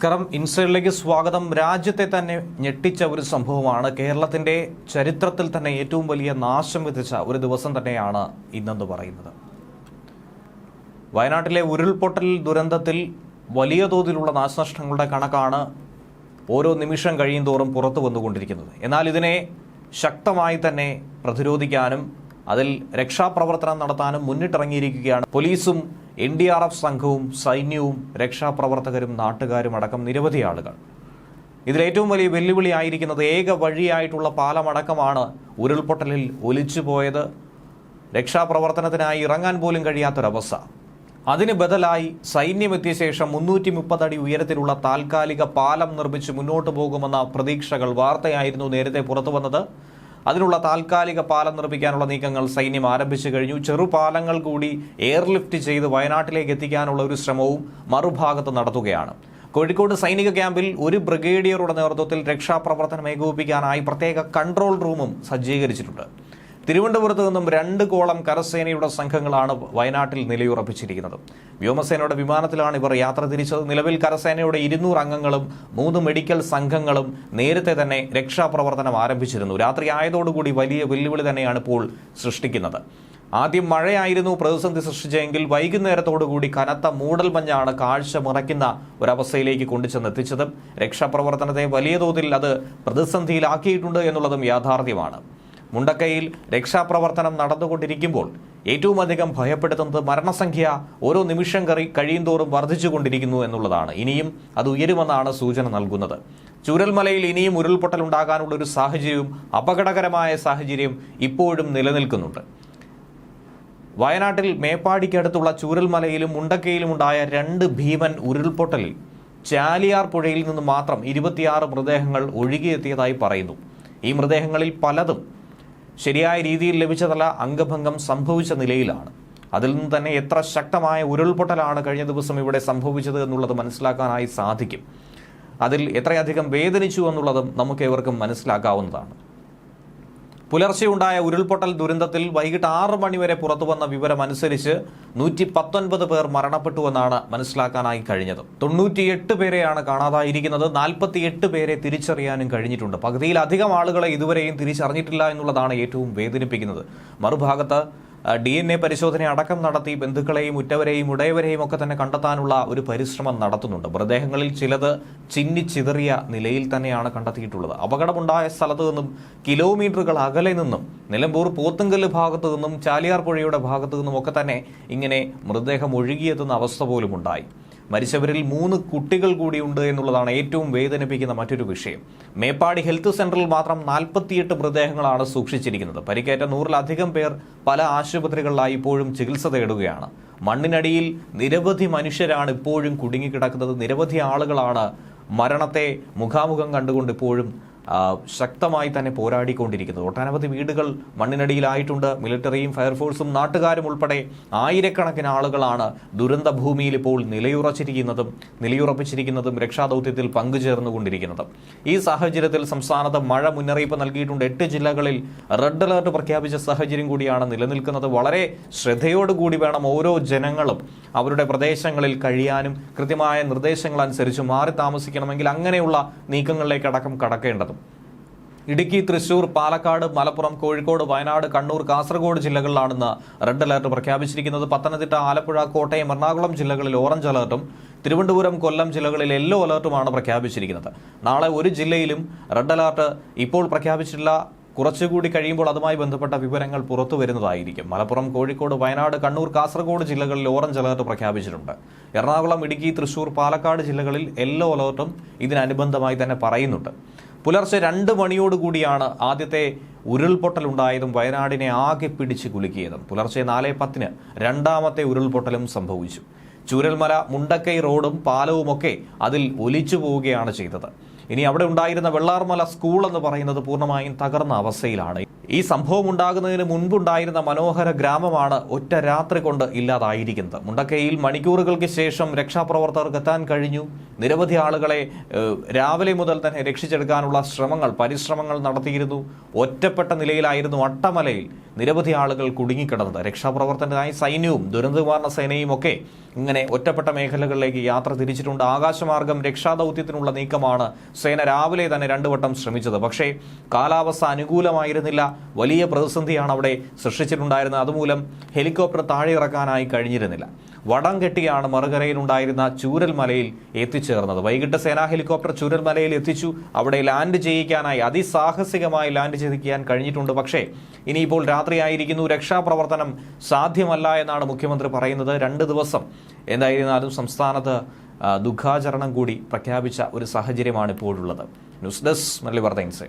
നമസ്കാരം. ഇൻസൈഡിലേക്ക് സ്വാഗതം. രാജ്യത്തെ തന്നെ ഞെട്ടിച്ച ഒരു സംഭവമാണ്. കേരളത്തിന്റെ ചരിത്രത്തിൽ തന്നെ ഏറ്റവും വലിയ നാശം വിധിച്ച ഒരു ദിവസം തന്നെയാണ് ഇന്നെന്ന് പറയുന്നത്. വയനാട്ടിലെ ഉരുൾപൊട്ടൽ ദുരന്തത്തിൽ വലിയ തോതിലുള്ള നാശനഷ്ടങ്ങളുടെ കണക്കാണ് ഓരോ നിമിഷം കഴിയും തോറും പുറത്തു വന്നുകൊണ്ടിരിക്കുന്നത് എന്നാൽ ഇതിനെ ശക്തമായി തന്നെ പ്രതിരോധിക്കാനും അതിൽ രക്ഷാപ്രവർത്തനം നടത്താനും മുന്നിട്ടിറങ്ങിയിരിക്കുകയാണ്. പോലീസും എൻ ഡി ആർ എഫ് സംഘവും സൈന്യവും രക്ഷാപ്രവർത്തകരും നാട്ടുകാരും അടക്കം നിരവധി ആളുകൾ. ഇതിലേറ്റവും വലിയ വെല്ലുവിളി ആയിരിക്കുന്നത് ഏക വഴിയായിട്ടുള്ള പാലമടക്കമാണ് ഉരുൾപൊട്ടലിൽ ഒലിച്ചുപോയത് രക്ഷാപ്രവർത്തനത്തിനായി ഇറങ്ങാൻ പോലും കഴിയാത്തൊരവസ്ഥ. അതിന് ബദലായി സൈന്യമെത്തിയ ശേഷം മുന്നൂറ്റി മുപ്പതടി ഉയരത്തിലുള്ള താൽക്കാലിക പാലം നിർമ്മിച്ച് മുന്നോട്ടു പോകുമെന്ന പ്രതീക്ഷകൾ വാർത്തയായിരുന്നു നേരത്തെ പുറത്തു വന്നത് അതിനുള്ള താൽക്കാലിക പാലം നിർമ്മിക്കാനുള്ള നീക്കങ്ങൾ സൈന്യം ആരംഭിച്ചു കഴിഞ്ഞു. ചെറുപാലങ്ങൾ കൂടി എയർലിഫ്റ്റ് ചെയ്ത് വയനാട്ടിലേക്ക് എത്തിക്കാനുള്ള ഒരു ശ്രമവും മറുഭാഗത്ത് നടത്തുകയാണ്. കോഴിക്കോട് സൈനിക ക്യാമ്പിൽ ഒരു ബ്രിഗേഡിയറുടെ നേതൃത്വത്തിൽ രക്ഷാപ്രവർത്തനം ഏകോപിപ്പിക്കാനായി പ്രത്യേക കൺട്രോൾ റൂമും സജ്ജീകരിച്ചിട്ടുണ്ട്. തിരുവനന്തപുരത്ത് നിന്നും രണ്ട് കോളം കരസേനയുടെ സംഘങ്ങളാണ് വയനാട്ടിൽ നിലയുറപ്പിച്ചിരിക്കുന്നത്. വ്യോമസേനയുടെ വിമാനത്തിലാണ് ഇവർ യാത്ര തിരിച്ചത്. നിലവിൽ കരസേനയുടെ ഇരുന്നൂറ് അംഗങ്ങളും മൂന്ന് മെഡിക്കൽ സംഘങ്ങളും നേരത്തെ തന്നെ രക്ഷാപ്രവർത്തനം ആരംഭിച്ചിരുന്നു. രാത്രി ആയതോടുകൂടി വലിയ വെല്ലുവിളി തന്നെയാണ് ഇപ്പോൾ സൃഷ്ടിക്കുന്നത്. ആദ്യം മഴയായിരുന്നു പ്രതിസന്ധി സൃഷ്ടിച്ചെങ്കിൽ വൈകുന്നേരത്തോടുകൂടി കനത്ത മൂടൽമഞ്ഞാണ് കാഴ്ച മറയ്ക്കുന്ന ഒരവസ്ഥയിലേക്ക് കൊണ്ടുചെന്നെത്തിച്ചത് രക്ഷാപ്രവർത്തനത്തെ വലിയ തോതിൽ അത് പ്രതിസന്ധിയിലാക്കിയിട്ടുണ്ട് എന്നുള്ളതും യാഥാർത്ഥ്യമാണ്. മുണ്ടക്കയിൽ രക്ഷാപ്രവർത്തനം നടന്നുകൊണ്ടിരിക്കുമ്പോൾ ഏറ്റവും അധികം ഭയപ്പെടുത്തുന്നത് മരണസംഖ്യ ഓരോ നിമിഷം കറി കഴിയുന്തോറും വർദ്ധിച്ചുകൊണ്ടിരിക്കുന്നു എന്നുള്ളതാണ്. ഇനിയും അത് ഉയരുമെന്നാണ് സൂചന നൽകുന്നത്. ചുരൽമലയിൽ ഇനിയും ഉരുൾപൊട്ടൽ ഉണ്ടാകാനുള്ള ഒരു സാഹചര്യവും അപകടകരമായ സാഹചര്യം ഇപ്പോഴും നിലനിൽക്കുന്നുണ്ട്. വയനാട്ടിൽ മേപ്പാടിക്കടുത്തുള്ള ചൂരൽമലയിലും മുണ്ടക്കയിലും ഉണ്ടായ രണ്ട് ഭീമൻ ഉരുൾപൊട്ടലിൽ ചാലിയാർ പുഴയിൽ നിന്ന് മാത്രം ഇരുപത്തിയാറ് മൃതദേഹങ്ങൾ ഒഴുകിയെത്തിയതായി പറയുന്നു. ഈ മൃതദേഹങ്ങളിൽ പലതും ശരിയായ രീതിയിൽ ലഭിച്ചതല്ല അംഗഭംഗം സംഭവിച്ച നിലയിലാണ്. അതിൽ നിന്ന് തന്നെ എത്ര ശക്തമായ ഉരുൾപൊട്ടലാണ് കഴിഞ്ഞ ദിവസം ഇവിടെ സംഭവിച്ചത് എന്നുള്ളത് മനസ്സിലാക്കാനായി സാധിക്കും. അതിൽ എത്രയധികം വേദനിച്ചു എന്നുള്ളതും നമുക്ക് ഏവർക്കും മനസ്സിലാക്കാവുന്നതാണ്. പുലർച്ചെയുണ്ടായ ഉരുൾപൊട്ടൽ ദുരന്തത്തിൽ വൈകിട്ട് ആറ് മണിവരെ പുറത്തു വന്ന വിവരം അനുസരിച്ച് നൂറ്റി പത്തൊൻപത് പേർ മരണപ്പെട്ടുവെന്നാണ് മനസ്സിലാക്കാനായി കഴിഞ്ഞത്. തൊണ്ണൂറ്റിയെട്ട് പേരെയാണ് കാണാതായിരിക്കുന്നത്. നാൽപ്പത്തിയെട്ട് പേരെ തിരിച്ചറിയാനും കഴിഞ്ഞിട്ടുണ്ട്. പകുതിയിലധികം ആളുകളെ ഇതുവരെയും തിരിച്ചറിഞ്ഞിട്ടില്ല എന്നുള്ളതാണ് ഏറ്റവും വേദനിപ്പിക്കുന്നത്. മറുഭാഗത്ത് ഡി എൻ എ പരിശോധന അടക്കം നടത്തി ബന്ധുക്കളെയും ഉറ്റവരെയും ഉടയവരെയും ഒക്കെ തന്നെ കണ്ടെത്താനുള്ള ഒരു പരിശ്രമം നടത്തുന്നുണ്ട്. മൃതദേഹങ്ങളിൽ ചിലത് ചിന്നിച്ചിതറിയ നിലയിൽ തന്നെയാണ് കണ്ടെത്തിയിട്ടുള്ളത്. അപകടമുണ്ടായ സ്ഥലത്തു നിന്നും കിലോമീറ്ററുകൾ അകലെ നിന്നും നിലമ്പൂർ പോത്തുങ്കല്ല് ഭാഗത്തു നിന്നും ചാലിയാർ പുഴയുടെ ഭാഗത്തു നിന്നും ഒക്കെ തന്നെ ഇങ്ങനെ മൃതദേഹം ഒഴുകിയെത്തുന്ന അവസ്ഥ പോലും ഉണ്ടായി. മരിച്ചവരിൽ മൂന്ന് കുട്ടികൾ കൂടിയുണ്ട് എന്നുള്ളതാണ് ഏറ്റവും വേദനിപ്പിക്കുന്ന മറ്റൊരു വിഷയം. മേപ്പാടി ഹെൽത്ത് സെന്ററിൽ മാത്രം നാൽപ്പത്തിയെട്ട് മൃതദേഹങ്ങളാണ് സൂക്ഷിച്ചിരിക്കുന്നത്. പരിക്കേറ്റ നൂറിലധികം പേർ പല ആശുപത്രികളിലായി ഇപ്പോഴും ചികിത്സ തേടുകയാണ്. മണ്ണിനടിയിൽ നിരവധി മനുഷ്യരാണ് ഇപ്പോഴും കുടുങ്ങിക്കിടക്കുന്നത്. നിരവധി ആളുകളാണ് മരണത്തെ മുഖാമുഖം കണ്ടുകൊണ്ട് ഇപ്പോഴും ശക്തമായി തന്നെ പോരാടിക്കൊണ്ടിരിക്കുന്നത്. ഒട്ടനവധി വീടുകൾ മണ്ണിനടിയിലായിട്ടുണ്ട്. മിലിറ്ററിയും ഫയർഫോഴ്സും നാട്ടുകാരും ഉൾപ്പെടെ ആയിരക്കണക്കിന് ആളുകളാണ് ദുരന്ത ഭൂമിയിൽ ഇപ്പോൾ നിലയുറച്ചിരിക്കുന്നതും നിലയുറപ്പിച്ചിരിക്കുന്നതും രക്ഷാദൗത്യത്തിൽ പങ്കുചേർന്നുകൊണ്ടിരിക്കുന്നതും. ഈ സാഹചര്യത്തിൽ സംസ്ഥാനത്ത് മഴ മുന്നറിയിപ്പ് നൽകിയിട്ടുണ്ട്. എട്ട് ജില്ലകളിൽ റെഡ് അലർട്ട് പ്രഖ്യാപിച്ച സാഹചര്യം കൂടിയാണ് നിലനിൽക്കുന്നത്. വളരെ ശ്രദ്ധയോടുകൂടി വേണം ഓരോ ജനങ്ങളും അവരുടെ പ്രദേശങ്ങളിൽ കഴിയാനും കൃത്യമായ നിർദ്ദേശങ്ങൾ അനുസരിച്ച് മാറി താമസിക്കണമെങ്കിൽ അങ്ങനെയുള്ള നീക്കങ്ങളിലേക്ക് അടക്കം കടക്കേണ്ടതും. ഇടുക്കി തൃശൂർ പാലക്കാട് മലപ്പുറം കോഴിക്കോട് വയനാട് കണ്ണൂർ കാസർഗോഡ് ജില്ലകളിലാണെന്ന് റെഡ് അലർട്ട് പ്രഖ്യാപിച്ചിരിക്കുന്നത്. പത്തനംതിട്ട ആലപ്പുഴ കോട്ടയം എറണാകുളം ജില്ലകളിൽ ഓറഞ്ച് അലർട്ടും തിരുവനന്തപുരം കൊല്ലം ജില്ലകളിൽ യെല്ലോ അലർട്ടുമാണ് പ്രഖ്യാപിച്ചിരിക്കുന്നത്. നാളെ ഒരു ജില്ലയിലും റെഡ് അലർട്ട് ഇപ്പോൾ പ്രഖ്യാപിച്ചിട്ടില്ല. കുറച്ചുകൂടി കഴിയുമ്പോൾ അതുമായി ബന്ധപ്പെട്ട വിവരങ്ങൾ പുറത്തു വരുന്നതായിരിക്കും. മലപ്പുറം കോഴിക്കോട് വയനാട് കണ്ണൂർ കാസർഗോഡ് ജില്ലകളിൽ ഓറഞ്ച് അലർട്ട് പ്രഖ്യാപിച്ചിട്ടുണ്ട്. എറണാകുളം ഇടുക്കി തൃശൂർ പാലക്കാട് ജില്ലകളിൽ യെല്ലോ അലർട്ടും ഇതിനനുബന്ധമായി തന്നെ പറയുന്നുണ്ട്. പുലർച്ചെ രണ്ട് മണിയോടുകൂടിയാണ് ആദ്യത്തെ ഉരുൾപൊട്ടൽ ഉണ്ടായതും വയനാടിനെ ആകെ പിടിച്ച് കുലുക്കിയതും. പുലർച്ചെ നാല് പത്തിന് രണ്ടാമത്തെ ഉരുൾപൊട്ടലും സംഭവിച്ചു. ചൂരൽമല മുണ്ടക്കൈ റോഡും പാലവുമൊക്കെ അതിൽ ഒലിച്ചു പോവുകയാണ് ചെയ്തത്. ഇനി അവിടെ ഉണ്ടായിരുന്ന വെള്ളാർമല സ്കൂൾ എന്ന് പറയുന്നത് പൂർണമായും തകർന്ന അവസ്ഥയിലാണ്. ഈ സംഭവം ഉണ്ടാകുന്നതിന് മുൻപുണ്ടായിരുന്ന മനോഹര ഗ്രാമമാണ് ഒറ്റ രാത്രി കൊണ്ട് ഇല്ലാതായിരിക്കുന്നത്. മുണ്ടക്കൈയിൽ മണിക്കൂറുകൾക്ക് ശേഷം രക്ഷാപ്രവർത്തകർക്ക് എത്താൻ കഴിഞ്ഞു. നിരവധി ആളുകളെ രാവിലെ മുതൽ തന്നെ രക്ഷിച്ചെടുക്കാനുള്ള ശ്രമങ്ങൾ പരിശ്രമങ്ങൾ നടത്തിയിരുന്നു. ഒറ്റപ്പെട്ട നിലയിലായിരുന്നു അട്ടമലയിൽ നിരവധി ആളുകൾ കുടുങ്ങിക്കിടന്നത്. രക്ഷാപ്രവർത്തനത്തിനായി സൈന്യവും ദുരന്ത നിവാരണ സേനയും ഒക്കെ ഇങ്ങനെ തന്നെ ഒറ്റപ്പെട്ട മേഖലകളിലേക്ക് യാത്ര തിരിച്ചിട്ടുണ്ട്. ആകാശമാർഗം രക്ഷാദൗത്യത്തിനുള്ള നീക്കമാണ് സേന രാവിലെ തന്നെ രണ്ടു വട്ടം ശ്രമിച്ചത്. പക്ഷേ കാലാവസ്ഥ അനുകൂലമായിരുന്നില്ല. വലിയ പ്രതിസന്ധിയാണ് അവിടെ സൃഷ്ടിച്ചിട്ടുണ്ടായിരുന്നത്. അതുമൂലം ഹെലികോപ്റ്റർ താഴെ ഇറക്കാനായി കഴിഞ്ഞിരുന്നില്ല. വടം കെട്ടിയാണ് മറുകരയിലുണ്ടായിരുന്ന ചൂരൽമലയിൽ എത്തിച്ചേർന്നത്. വൈകിട്ട് സേനാ ഹെലികോപ്റ്റർ ചൂരൽമലയിൽ എത്തിച്ചു. അവിടെ ലാൻഡ് ചെയ്യിക്കാനായി അതിസാഹസികമായി ലാൻഡ് ചെയ്യിക്കാൻ കഴിഞ്ഞിട്ടുണ്ട്. പക്ഷേ ഇനിയിപ്പോൾ രാത്രിയായിരിക്കുന്നു. രക്ഷാപ്രവർത്തനം സാധ്യമല്ല എന്നാണ് മുഖ്യമന്ത്രി പറയുന്നത്. രണ്ട് ദിവസം എന്തായിരുന്നാലും സംസ്ഥാനത്ത് ദുഃഖാചരണം കൂടി പ്രഖ്യാപിച്ച ഒരു സാഹചര്യമാണ് ഇപ്പോഴുള്ളത്. ന്യൂസ് ഡെസ്ക് മല്ലി വർദ്ധൻസ്